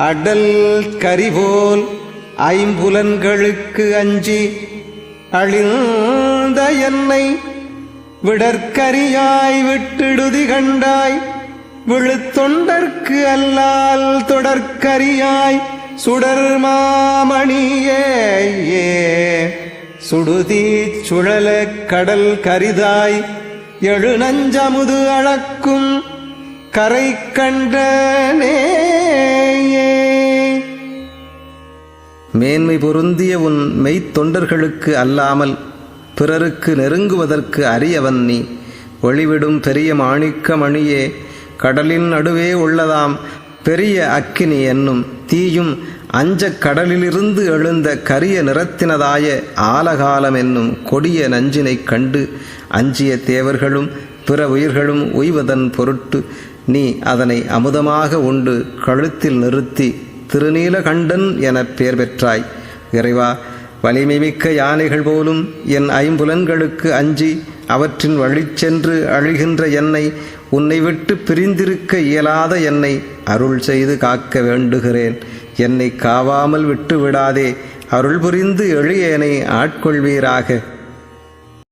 அடல் கரிவோல் ஐம்புலன்களுக்கு அஞ்சி அழிந்த என்னை விடற்கரியாய் விட்டிடுதி கண்டாய் விழுத்தொண்டற்கு அல்லால் தொடர்கரியாய் சுடர் மாமணியே ஏ. சுடுதி சுழல கடல் கரிதாய் எழுநஞ்சமுது அளக்கும் கரை கண்டனே மேன்மை பொருந்திய உன் மெய்த்தொண்டர்களுக்கு அல்லாமல் பிறருக்கு நெருங்குவதற்கு அரியவன் நீ. ஒளிவிடும் பெரிய மாணிக்க மணியே கடலின் நடுவே உள்ளதாம் பெரிய அக்கினி என்னும் தீயும் அஞ்சக் கடலிலிருந்து எழுந்த கரிய நிறத்தினதாய ஆலகாலம் என்னும் கொடிய நஞ்சினைக் கண்டு அஞ்சிய தேவர்களும் பிற உயிர்களும் உய்வதன் பொருட்டு நீ அதனை அமுதமாக உண்டு கழுத்தில் நிறுத்தி திருநீலகண்டன் எனப் பெயர் பெற்றாய். இறைவா வலிமைமிக்க யானைகள் போலும் என் ஐம்புலன்களுக்கு அஞ்சி அவற்றின் வழி சென்று அழுகின்ற என்னை உன்னை விட்டு பிரிந்திருக்க இயலாத என்னை அருள் செய்து காக்க வேண்டுகிறேன். என்னை காவாமல் விட்டு விடாதே அருள் புரிந்து எழியேனை ஆட்கொள்வீராக.